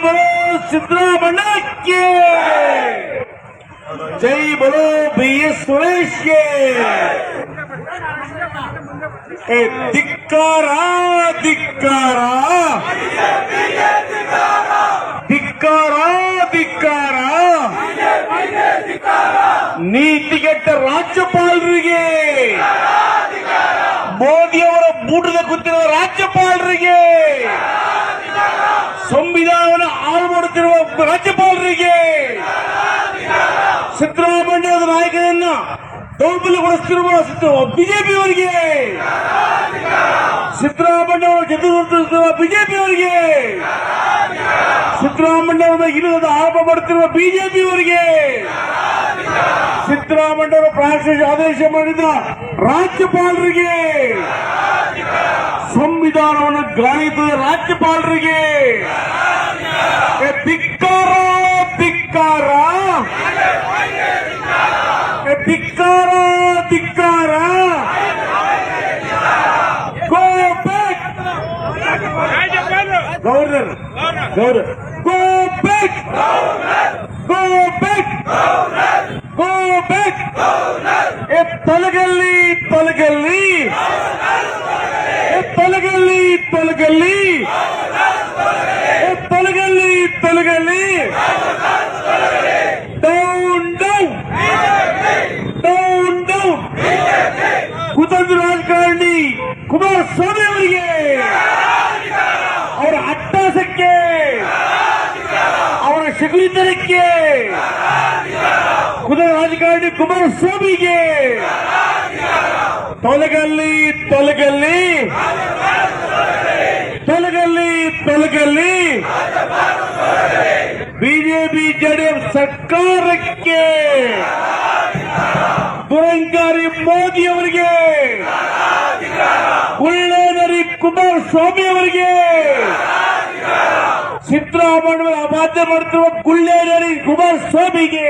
ಬರೋ ಸಿದ್ದರಾಮಣ್ಣಕ್ಕೆ ಜೈ ಬರೋ B S ಸುರೇಶ್ಗೆ ಏ, ಧಿಕ್ಕಾರ ಧಿಕ್ಕಾರ ಧಿಕ್ಕಾರ ಧಿಕ್ಕಾರ ನೀತಿಗೆಟ್ಟ ರಾಜ್ಯಪಾಲರಿಗೆ ಮೋದಿಯವರ ಬೂಟದ ಕೂತಿರುವ ರಾಜ್ಯಪಾಲರಿಗೆ ರಾಜ್ಯಪಾಲರಿಗೆ ಸಿದ್ದರಾಮಯ್ಯ ನಾಯಕರನ್ನ ದೌರ್ಬಲ್ಯಗೊಳಿಸುತ್ತಿರುವ ಬಿಜೆಪಿಯವರಿಗೆ ಸಿದ್ದರಾಮಯ್ಯ ಅವರ ಗೆದ್ದು ಬಿಜೆಪಿಯವರಿಗೆ ಸಿದ್ದರಾಮಯ್ಯ ಅವರ ಇಲ್ಲದ ಆರೋಪ ಮಾಡುತ್ತಿರುವ ಬಿಜೆಪಿಯವರಿಗೆ ಸಿದ್ದರಾಮಯ್ಯ ಅವರ ಪ್ರಾಯಶ್ಚಿತ್ತ ಆದೇಶ ಮಾಡಿದ ರಾಜ್ಯಪಾಲರಿಗೆ ಸಂವಿಧಾನವನ್ನು ಗಾಳಿದ ರಾಜ್ಯಪಾಲರಿಗೆ ಧಿಕ್ಕಾರ ಧಿಕ್ಕಾರ go back governor governor go back go back go back ಏ ತೊಲಗಲ್ಲಿ ತೊಲಗಲ್ಲಿ ಏ ತೊಲಗಲ್ಲಿ ತೊಲಗಲ್ಲಿ ಏ ತೊಲಗಲ್ಲಿ ತೊಲಗಲ್ಲಿ ಅವರ ಖುದ ರಾಜಕಾರಣಿ ಕುಮಾರಸ್ವಾಮಿಗೆ ತೊಲಗಲ್ಲಿ ತೊಲಗಲ್ಲಿ ತೊಲಗಲ್ಲಿ ತೊಲಗಲ್ಲಿ ಬಿಜೆಪಿ ಜೆಡಿಎಸ್ ಸರ್ಕಾರಕ್ಕೆ ದುರಂಕಾರಿ ಮೋದಿ ಅವರಿಗೆ ಉಳ್ಳೇನರಿ ಕುಮಾರಸ್ವಾಮಿ ಸಿದ್ದರಾಮಯ್ಯ ಅಬಾಧ್ಯ ಮಾಡುತ್ತಿರುವ ಗುಳ್ಳೇರಿ ಕುಮಾರಸ್ವಾಮಿಗೆ.